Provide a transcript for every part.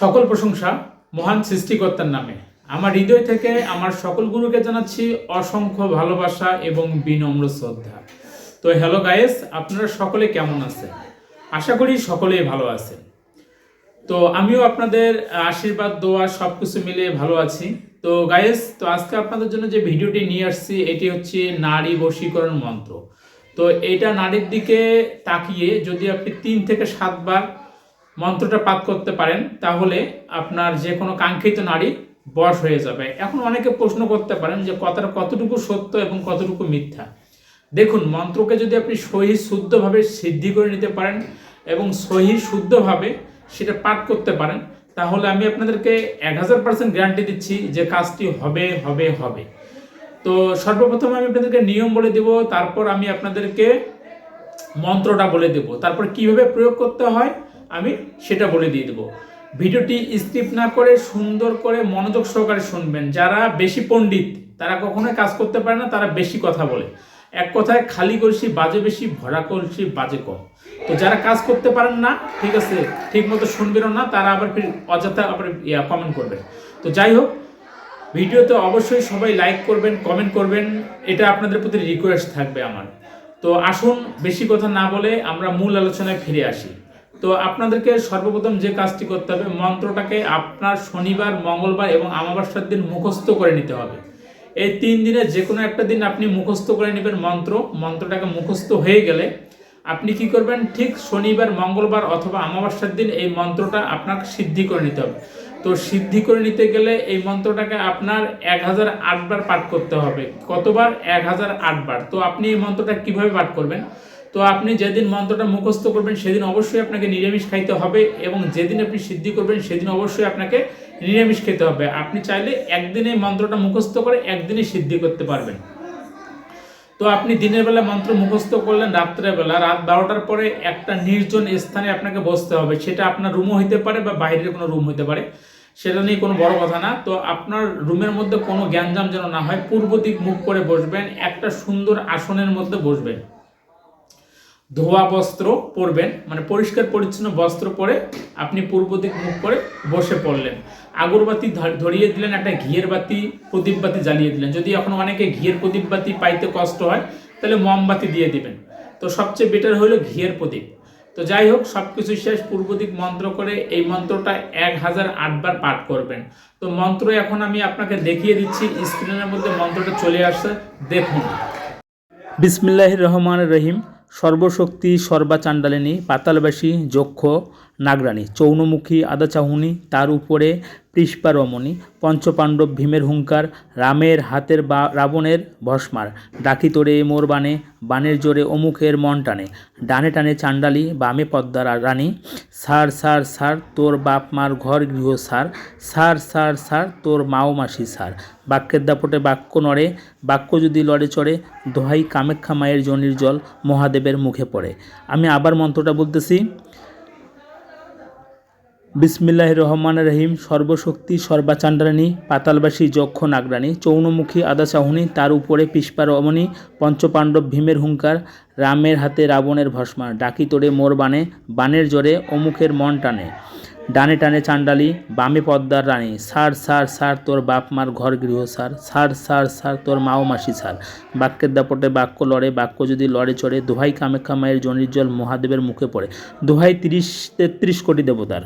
সকল প্রশংসা মহান সৃষ্টিকর্তার নামে। আমার হৃদয় থেকে আমার সকল গুরুকে জানাচ্ছি অসংখ্য ভালোবাসা এবং বিনম্র শ্রদ্ধা। তো হ্যালো গায়েস আপনারা সকলে কেমন আছেন? আশা করি সকলেই ভালো আছেন। তো আমিও আপনাদের আশীর্বাদ, দোয়া সব কিছু মিলিয়ে ভালো আছি। তো গায়েস তো আজকে আপনাদের জন্য যে ভিডিওটি নিয়ে আসছি, এটি হচ্ছে নারী বশীকরণ মন্ত্র। তো এটা নারীর দিকে তাকিয়ে যদি আপনি তিন থেকে সাতবার মন্ত্রটা পাঠ করতে পারেন, তাহলে আপনার যে কোনো কাঙ্ক্ষিত নারী বশ হয়ে যাবে। এখন অনেকে প্রশ্ন করতে পারেন যে কথাটা কতটুকু সত্য এবং কতটুকু মিথ্যা। দেখুন, মন্ত্রকে যদি আপনি সহি শুদ্ধভাবে সিদ্ধি করে নিতে পারেন এবং সহি শুদ্ধভাবে সেটা পাঠ করতে পারেন, তাহলে আমি আপনাদেরকে এক হাজার পার্সেন্ট গ্যারান্টি দিচ্ছি যে কাজটি হবে হবে হবে। তো সর্বপ্রথম আমি আপনাদেরকে নিয়ম বলে দেব, তারপর আমি আপনাদেরকে মন্ত্রটা বলে দেব। তারপর কীভাবে প্রয়োগ করতে হয়? আমি সেটা বলে দিয়ে দেবো। ভিডিওটি স্কিপ না করে সুন্দর করে মনোযোগ সহকারে শুনবেন। যারা বেশি পণ্ডিত, তারা কখনোই কাজ করতে পারে না, তারা বেশি কথা বলে। এক কথায় খালি কলসি বাজে বেশি, ভরা কলসি বাজে কম। তো যারা কাজ করতে পারেন না, ঠিক আছে ঠিক মতো শুনবেনও না, তারা আবার ফির অযথা আবার ইয়া কমেন্ট করবেন। তো যাই হোক, ভিডিওতে অবশ্যই সবাই লাইক করবেন কমেন্ট করবেন, এটা আপনাদের প্রতি রিকোয়েস্ট থাকবে আমার। তো আসুন, বেশি কথা না বলে আমরা মূল আলোচনায় ফিরে আসি। তো আপনাদেরকে সর্বপ্রথম যে কাজটি করতে হবে, মন্ত্রটাকে আপনার শনিবার, মঙ্গলবার এবং আমাবস্যার দিন মুখস্থ করে নিতে হবে। এই তিন দিনে যে কোনো একটা দিন আপনি মুখস্থ করে নেবেন মন্ত্র। মন্ত্রটাকে মুখস্থ হয়ে গেলে আপনি কি করবেন? ঠিক শনিবার, মঙ্গলবার অথবা আমাবস্যার দিন এই মন্ত্রটা আপনার সিদ্ধি করে নিতে হবে। তো সিদ্ধি করে নিতে গেলে এই মন্ত্রটাকে আপনার এক হাজার আটবার পাঠ করতে হবে। কতবার? এক হাজার আটবার। তো আপনি এই মন্ত্রটা কীভাবে পাঠ করবেন? তো আপনি যেদিন মন্ত্রটা মুখস্থ করবেন, সেদিন অবশ্যই আপনাকে নিরামিষ খাইতে হবে এবং যেদিন আপনি সিদ্ধি করবেন, সেদিন অবশ্যই আপনাকে নিরামিষ খেতে হবে। আপনি চাইলে একদিনে মন্ত্রটা মুখস্থ করে একদিনে সিদ্ধি করতে পারবেন। তো আপনি দিনের বেলা মন্ত্র মুখস্থ করলেন, রাত্রের বেলা, রাত বারোটার পরে একটা নির্জন স্থানে আপনাকে বসতে হবে। সেটা আপনার রুমও হইতে পারে বা বাইরের কোনো রুম হইতে পারে। সেটা নিয়ে কোনো বড় কথা না। তো আপনার রুমের মধ্যে কোনো জ্ঞানজাম যেন না হয়, পূর্ব দিক মুখ করে বসবেন, একটা সুন্দর আসনের মধ্যে বসবেন। ধোয়া বস্ত্র পরবেন মানে পরিষ্কার পরিচ্ছন্ন বস্ত্র পরে আপনি পূর্ব দিক মুখ করে বসে পড়লেন। আগরবাতি ধরিয়ে দিলেন, একটা ঘিয়ের বাতি, প্রদীপ বাতি জ্বালিয়ে দিলেন। যদি এখন অনেকে ঘিয়ের প্রদীপ বাতি পাইতে কষ্ট হয়, তাহলে মোমবাতি দিয়ে দিবেন। তো সবচেয়ে বেটার হলো ঘিয়ের প্রদীপ। তো যাই হোক সব কিছু শেষ, পূর্ব দিক মন্ত্র করে এই মন্ত্রটা এক হাজার আটবার পাঠ করবেন। তো মন্ত্র এখন আমি আপনাকে দেখিয়ে দিচ্ছি স্ক্রিনের মধ্যে মন্ত্রটা চলে আসছে, দেখুন। বিসমিল্লাহ রহমান রহিম। সর্বশক্তি সর্বা সর্বাচাণ্ডালিনী পাতালবাসী যক্ষ নাগরানী চৌনমুখী আদাচাহুনি তার উপরে পৃষ্পা রমণী, পঞ্চপাণ্ডব ভীমের হুঙ্কার, রামের হাতের বা, রাবণের ভস্মার, ডাকি তোরে মোর বানে বানের জোরে অমুখের মন টানে, ডানে টানে চাণ্ডালি বামে পদ্মার রানী, সার সার সার, তোর বাপ মার ঘর গৃহ সার সার সার সার, তোর মাও মাসি সার, বাক্যের দাপটে বাক্য নড়ে, বাক্য যদি লড়ে চড়ে, দোহাই কামাখ্যা মায়ের জনির জল মহাদেবের মুখে পড়ে। আমি আবার মন্ত্রটা বলতেছি বিসমিল্লাহ রহমান রহিম, সর্বশক্তি সর্বাচাণ্ডারানী পাতালবাসী যক্ষ নাগরানী চৌনমুখী আদা চাহুনি, তার উপরে পিসপা রমণী পঞ্চপাণ্ডব ভীমের হুঙ্কার, রামের হাতে রাবণের ভস্মা, ডাকি তোরে মোর বানে বানের জোরে অমুখের মন টানে। ডানে টানে চাণ্ডালি বামে পদ্মার রানী, সার সার সার, তোর বাপ মার ঘর গৃহ সার সার সার সার, তোর মাও মাসি সার। বাক্যের দাপটে বাক্য লড়ে, বাক্য যদি লড়ে চড়ে, দোহাই কামাখ্যা মায়ের জনির জল মহাদেবের মুখে পড়ে। দোহাই তিরিশ, তেত্রিশ কোটি দেবতার।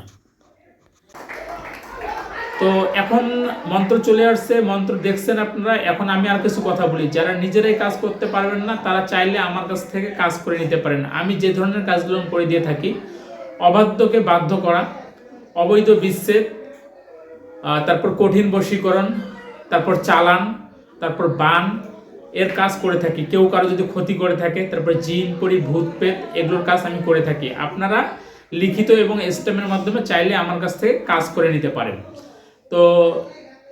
তো এখন মন্ত্র চলে আসছে, মন্ত্র দেখছেন আপনারা, এখন আমি আর কিছু কথা বলি। যারা নিজেরাই কাজ করতে পারবেন না, তারা চাইলে আমার কাছ থেকে কাজ করে নিতে পারেন। আমি যে ধরনের কাজগুলো করে দিয়ে থাকি, অবাধ্যকে বাধ্য করা, অবৈধ বিচ্ছেদ তারপর কঠিন বশীকরণ, তারপর চালান, তারপর বান, এর কাজ করে থাকি। কেউ কারও যদি ক্ষতি করে থাকে, তারপর জিন, পরি, ভূত পেত এগুলোর কাজ আমি করে থাকি। আপনারা লিখিত এবং স্টেমের মাধ্যমে চাইলে আমার কাছ থেকে কাজ করে নিতে পারেন। তো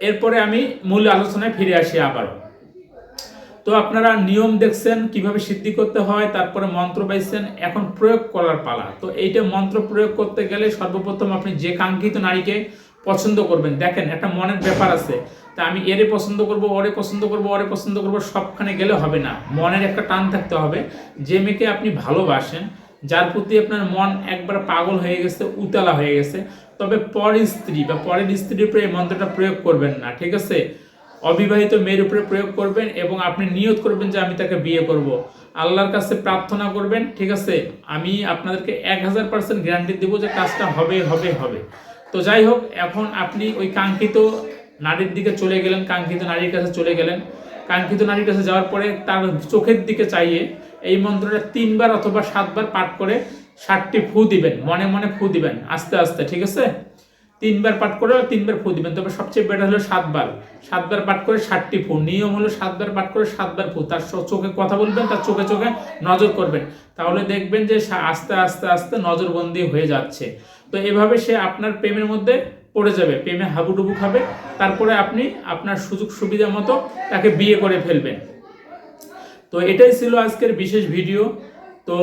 এরপরে আমি মূল আলোচনায় ফিরে আসি আবারও। তো আপনারা নিয়ম দেখছেন, কীভাবে সিদ্ধি করতে হয়, তারপরে মন্ত্র পাইছেন, এখন প্রয়োগ করার পালা। তো এইটা মন্ত্র প্রয়োগ করতে গেলে সর্বপ্রথম আপনি যে কাঙ্ক্ষিত নারীকে পছন্দ করবেন, দেখেন একটা মনের ব্যাপার আছে। তা আমি এরে পছন্দ করব, ওরে পছন্দ করব, ওরে পছন্দ করব, সবখানে গেলে হবে না। মনের একটা টান থাকতে হবে। যে মেয়েকে আপনি ভালোবাসেন, যার প্রতি আপনার মন একবার পাগল হয়ে গেছে, উতলা হয়ে গেছে তবে পরের স্ত্রী বা পরের স্ত্রীর উপরে এই মন্ত্রটা প্রয়োগ করবেন না, ঠিক আছে? অবিবাহিত মেয়ের উপরে প্রয়োগ করবেন এবং আপনি নিয়ত করবেন যে আমি তাকে বিয়ে করব। আল্লাহর কাছে প্রার্থনা করবেন, ঠিক আছে? আমি আপনাদেরকে এক হাজার পার্সেন্ট গ্যারান্টি দেবো যে কাজটা হবে হবে হবে। তো যাই হোক, এখন আপনি ওই কাঙ্ক্ষিত নারীর দিকে চলে গেলেন, কাঙ্ক্ষিত নারীর কাছে চলে গেলেন। কাঙ্ক্ষিত নারীর কাছে যাওয়ার পরে তার চোখের দিকে চাইয়ে এই মন্ত্রটা তিনবার অথবা সাতবার পাঠ করে ষাটটি ফু দিবেন, মনে মনে ফু দিবেন, আস্তে আস্তে, ঠিক আছে? তিনবার পাঠ করে তিনবার ফু দিবেন, তবে সবচেয়ে বেটার হলো সাতবার। সাতবার পাঠ করে ষাটটি ফু, নিয়ম হলো সাতবার পাঠ করে সাতবার ফু, তার চোখে কথা বলবেন, তার চোখে চোখে নজর করবেন, তাহলে দেখবেন যে আস্তে আস্তে আস্তে নজরবন্দি হয়ে যাচ্ছে। তো এভাবে সে আপনার প্রেমের মধ্যে পড়ে যাবে, প্রেমে হাবুডুবু খাবে, তারপরে আপনি আপনার সুযোগ সুবিধা মতো তাকে বিয়ে করে ফেলবেন। তো এটাই ছিল আজকের বিশেষ ভিডিও তো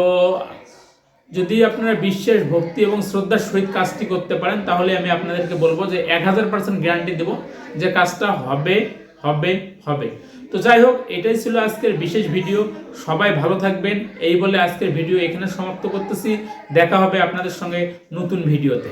যদি আপনারা বিশ্বাস ভক্তি এবং শ্রদ্ধার সহিত কাজটি করতে পারেন, তাহলে আমি আপনাদেরকে বলব যে এক হাজার পার্সেন্ট গ্যারান্টি দেবো যে কাজটা হবে হবে হবে। তো যাই হোক, এটাই ছিল আজকের বিশেষ ভিডিও। সবাই ভালো থাকবেন। এই বলে আজকের ভিডিও এখানে সমাপ্ত করতেছি। দেখা হবে আপনাদের সঙ্গে নতুন ভিডিওতে।